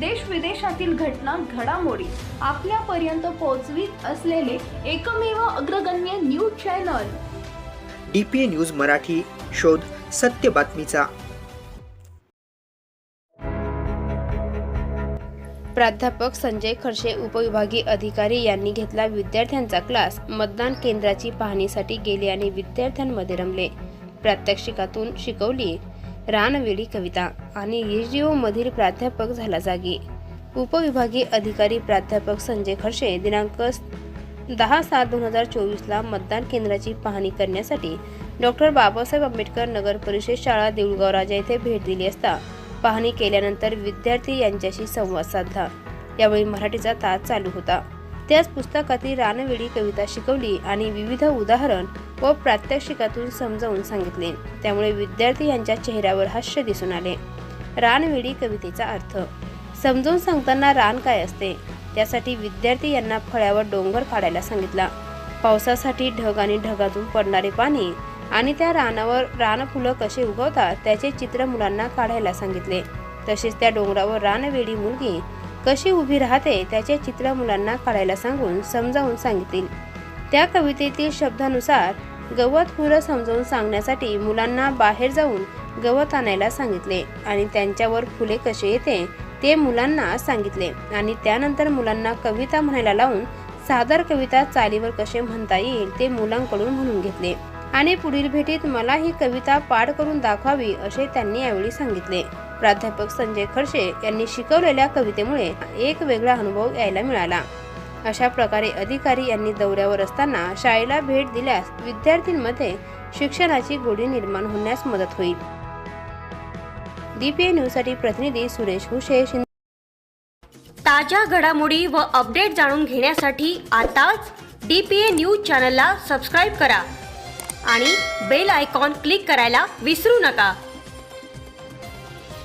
देश विदेशातील घटना घडामोडी आपल्यापर्यंत पोहोचवीत असलेले एकमेव अग्रगण्य news channel. D P A news Marathi शोध सत्य बातमीचा. प्राध्यापक संजय खडसे उपविभागीय अधिकारी यांनी घेतला विद्यार्थ्यांचा क्लास. मतदान केंद्राची पाहणीसाठी गेले आणि विद्यार्थ्यांमध्ये रमले. प्रात्यक्षिकातून शिकवली. रानवेळी कविता आणि एच डी ओमधील प्राध्यापक झाला जागी. उपविभागीय अधिकारी प्राध्यापक संजय खडसे दिनांक दहा सात दोन हजार चोवीसला मतदान केंद्राची पाहणी करण्यासाठी डॉक्टर बाबासाहेब आंबेडकर नगर परिषद शाळा देऊळगाव राजा येथे भेट दिली असता पाहणी केल्यानंतर विद्यार्थी यांच्याशी संवाद साधला. यावेळी मराठीचा तास चालू होता. त्याच पुस्तकातील रानवेळी कविता शिकवली आणि विविध उदाहरण व प्रात्यक्षिकातून समजावून सांगितले. त्यामुळे विद्यार्थी यांच्या चेहऱ्यावर हास्य दिसून आले. रानवेळी कवितेचा अर्थ समजावून सांगताना रान काय असते? त्यासाठी विद्यार्थी यांना फळ्यावर डोंगर काढायला सांगितला. पावसासाठी ढग आणि ढगातून पडणारे पाणी आणि त्या रानावर रानफुलं कसे उगवतात त्याचे चित्र मुलांना काढायला सांगितले. तसेच त्या डोंगरावर रानवेडी मुलगी कशी उभी राहते त्याचे चित्र मुलांना काढायला सांगून समजावून सांगतील. त्या कवितेतील शब्दानुसार गवत फुलं समजावून सांगण्यासाठी मुलांना बाहेर जाऊन गवत आणायला सांगितले आणि त्यांच्यावर फुले कसे येते ते मुलांना सांगितले आणि त्यानंतर मुलांना कविता म्हणायला लावून सादर कविता चालीवर कसे म्हणता येईल ते मुलांकडून म्हणून घेतले. आणि पुढील भेटीत मला ही कविता पाठ करून दाखवावी असे त्यांनी यावेळी सांगितले. प्राध्यापक संजय खडसे यांनी शिकवलेल्या कवितेमुळे एक वेगळा अनुभव यायला मिळाला. अशा प्रकारे अधिकारी यांनी दौऱ्यावर असताना शाळेला भेट दिल्यास विद्यार्थ्यांमध्ये शिक्षणाची गोडी निर्माण होण्यास मदत होईल. डीपीए न्यूजसाठी प्रतिनिधी सुरेश हुशे ताज्या घडामोडी व अपडेट जाणून घेण्यासाठी आताच डी पी ए न्यूज चॅनलला सबस्क्राईब करा आणि बेल आयकॉन क्लिक करायला विसरू नका.